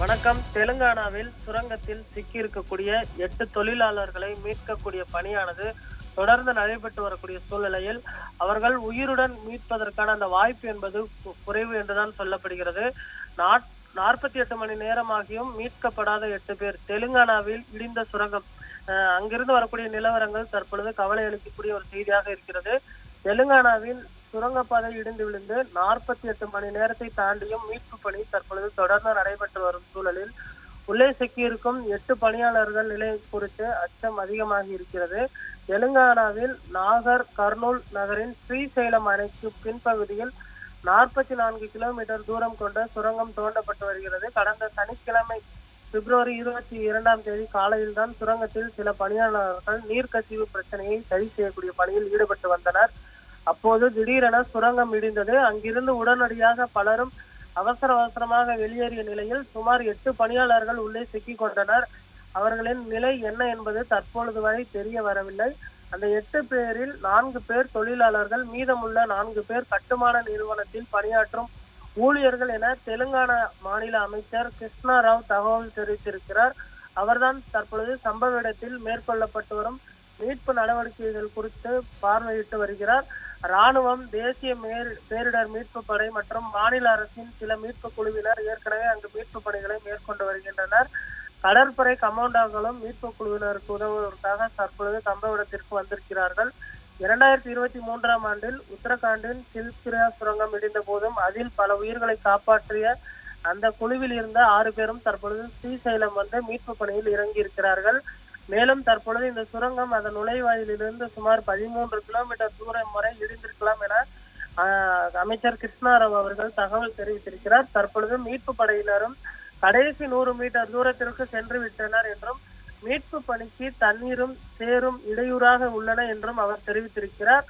வணக்கம். தெலுங்கானாவில் சுரங்கத்தில் சிக்கியிருக்கக்கூடிய எட்டு தொழிலாளர்களை மீட்கக்கூடிய பணியானது தொடர்ந்து நடைபெற்று வரக்கூடிய சூழ்நிலையில் அவர்கள் உயிருடன் மீட்பதற்கான அந்த வாய்ப்பு என்பது குறைவு என்றுதான் சொல்லப்படுகிறது. நாட் நாற்பத்தி எட்டு மணி நேரமாகியும் மீட்கப்படாத எட்டு பேர் தெலுங்கானாவில் இடிந்த சுரங்கம் அங்கிருந்து வரக்கூடிய நிலவரங்கள் தற்பொழுது கவலை அளிக்கக்கூடிய ஒரு செய்தியாக இருக்கிறது. தெலுங்கானாவில் சுரங்கப்பாதை இடிந்து விழுந்து நாற்பத்தி எட்டு மணி நேரத்தை தாண்டியும் மீட்பு பணி தற்பொழுது தொடர்ந்து நடைபெற்று வரும் சூழலில் உள்ளே சிக்கியிருக்கும் எட்டு பணியாளர்கள் நிலை குறித்து அச்சம் அதிகமாகி இருக்கிறது. தெலுங்கானாவில் நாகர் கர்னூல் நகரின் ஸ்ரீசைலம் அணைக்கு பின்பகுதியில் நாற்பத்தி நான்கு கிலோமீட்டர் தூரம் கொண்ட சுரங்கம் தோண்டப்பட்டு வருகிறது. கடந்த சனிக்கிழமை பிப்ரவரி இருபத்தி இரண்டாம் தேதி காலையில் தான் சுரங்கத்தில் சில பணியாளர்கள் நீர்க்கசிவு பிரச்சனையை சரி செய்யக்கூடிய பணியில் ஈடுபட்டு வந்தனர். அப்போது திடீரென சுரங்கம் இடிந்தது. அங்கிருந்து உடனடியாக பலரும் அவசர அவசரமாக வெளியேறிய நிலையில் சுமார் எட்டு பணியாளர்கள் உள்ளே சிக்கிக் கொண்டனர். அவர்களின் நிலை என்ன என்பது தற்பொழுது வரை தெரிய வரவில்லை. அந்த எட்டு பேரில் நான்கு பேர் தொழிலாளர்கள் மீதமுள்ள நான்கு பேர் கட்டுமான நிறுவனத்தில் பணியாற்றும் ஊழியர்கள் என தெலுங்கானா மாநில அமைச்சர் கிருஷ்ணா ராவ் தகவல் தெரிவித்திருக்கிறார். அவர்தான் தற்பொழுது சம்பவ இடத்தில் மேற்கொள்ளப்பட்டு வரும் மீட்பு நடவடிக்கைகள் குறித்து பார்வையிட்டு வருகிறார். ராணுவம் தேசிய மேர் பேரிடர் மீட்பு படை மற்றும் மாநில அரசின் சில மீட்பு குழுவினர் ஏற்கனவே அங்கு மீட்பு பணிகளை மேற்கொண்டு வருகின்றனர். கடற்படை கமாண்டோக்களும் மீட்பு குழுவினருக்கு உதவுவதற்காக தற்பொழுது சம்பவ இடத்திற்கு வந்திருக்கிறார்கள். இரண்டாயிரத்தி இருபத்தி மூன்றாம் ஆண்டில் உத்தரகாண்டின் சில்கிரா சுரங்கம் இடிந்த போதும் அதில் பல உயிர்களை காப்பாற்றிய அந்த குழுவில் இருந்த ஆறு பேரும் தற்பொழுது ஸ்ரீசைலம் வந்து மீட்பு பணியில் இறங்கி இருக்கிறார்கள் மேலும் தற்பொழுது இந்த சுரங்கம் அதன் நுழைவாயிலிருந்து சுமார் பதிமூன்று கிலோமீட்டர் தூரம் வரை இடிந்திருக்கலாம் என அமைச்சர் கிருஷ்ணாராவ் அவர்கள் தகவல் தெரிவித்திருக்கிறார். தற்பொழுது மீட்பு படையினரும் கடைசி நூறு மீட்டர் தூரத்திற்கு சென்று விட்டனர் என்றும் மீட்பு பணிக்கு தண்ணீரும் சேரும் இடையூறாக உள்ளன என்றும் அவர் தெரிவித்திருக்கிறார்.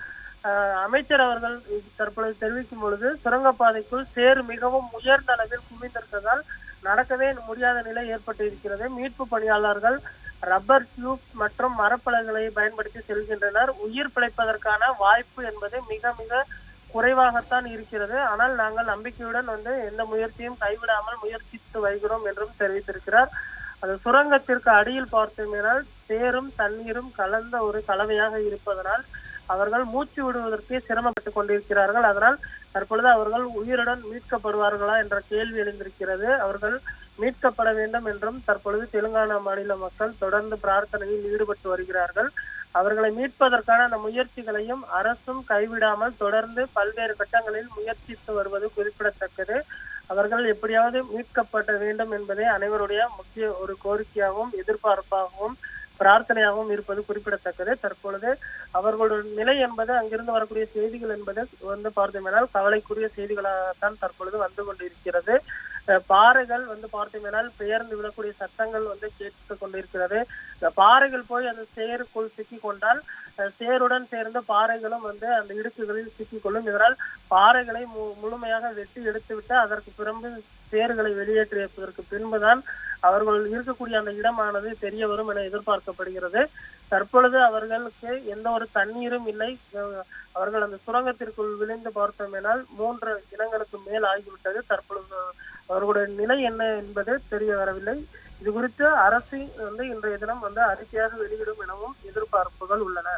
ஆஹ், அமைச்சர் அவர்கள் தற்பொழுது தெரிவிக்கும் பொழுது சுரங்கப்பாதைக்குள் சேர் மிகவும் உயர்ந்த அளவில் குவிந்திருந்ததால் நடக்கவே முடியாத நிலை ஏற்பட்டு இருக்கிறது மீட்பு பணியாளர்கள் ரப்பர் டியூப் மற்றும் மரப்பலகைகளை பயன்படுத்தி செல்கின்றனர். உயிர் பிழைப்பதற்கான வாய்ப்பு என்பது மிக மிக குறைவாகத்தான் இருக்கிறது. ஆனால் நாங்கள் நம்பிக்கையுடன் வந்து எந்த முயற்சியும் கைவிடாமல் முயற்சித்து வருகிறோம் என்றும் தெரிவித்திருக்கிறார். அது சுரங்கத்திற்கு அடியில் பார்த்தோமேனால் தேரும் தண்ணீரும் கலந்த ஒரு கலவையாக இருப்பதனால் அவர்கள் மூச்சு விடுவதற்கே சிரமப்பட்டுக் கொண்டிருக்கிறார்கள். அதனால் தற்பொழுது அவர்கள் உயிருடன் மீட்கப்படுவார்களா என்ற கேள்வி எழுந்திருக்கிறது. அவர்கள் மீட்கப்பட வேண்டும் என்றும் தற்பொழுது தெலுங்கானா மாநில மக்கள் தொடர்ந்து பிரார்த்தனையில் ஈடுபட்டு வருகிறார்கள். அவர்களை மீட்பதற்கான அந்த முயற்சிகளையும் அரசும் கைவிடாமல் தொடர்ந்து பல்வேறு கட்டங்களில் முயற்சித்து வருவது குறிப்பிடத்தக்கது. அவர்கள் எப்படியாவது மீட்கப்பட வேண்டும் என்பதே அனைவருடைய முக்கிய ஒரு கோரிக்கையாகவும் எதிர்பார்ப்பாகவும் பிரார்த்தனையாகவும் இருப்பது குறிப்பிடத்தக்கது. தற்பொழுது அவர்களுடைய நிலை என்பது அங்கிருந்து வரக்கூடிய செய்திகள் என்பது வந்து பார்த்தோமேனால் கவலைக்குரிய செய்திகளாகத்தான் தற்பொழுது வந்து கொண்டிருக்கிறது. பாறைகள் வந்து பார்த்தீங்கன்னால் பெயர்ந்து விடக்கூடிய சத்தங்கள் வந்து கேட்டுக் கொண்டிருக்கிறது. இந்த பாறைகள் போய் அந்த சேருக்குள் சிக்கி கொண்டால் சேருடன் சேர்ந்து பாறைகளும் வந்து அந்த இடுக்குகளில் சிக்கிக்கொள்ளும் இதனால் பாறைகளை மு- முழுமையாக வெட்டி எடுத்துவிட்டு அதற்கு பிறகு சேறுகளை வெளியேற்றியதற்கு பின்புதான் அவர்கள் இருக்கக்கூடிய அந்த இடமானது தெரிய வரும் என எதிர்பார்க்கப்படுகிறது. தற்பொழுது அவர்களுக்கு எந்த ஒரு தண்ணீரும் இல்லை. அவர்கள் அந்த சுரங்கத்திற்குள் விழுந்து பார்த்தோமேனால் மூன்று இனங்களுக்கு மேல் ஆகிவிட்டது. தற்பொழுது அவர்களுடைய நிலை என்ன என்பது தெரிய வரவில்லை. இது குறித்து அரசு வந்து இன்றைய தினம் வந்து அறிக்கையாக வெளியிடும் எனவும் எதிர்பார்ப்புகள் உள்ளன.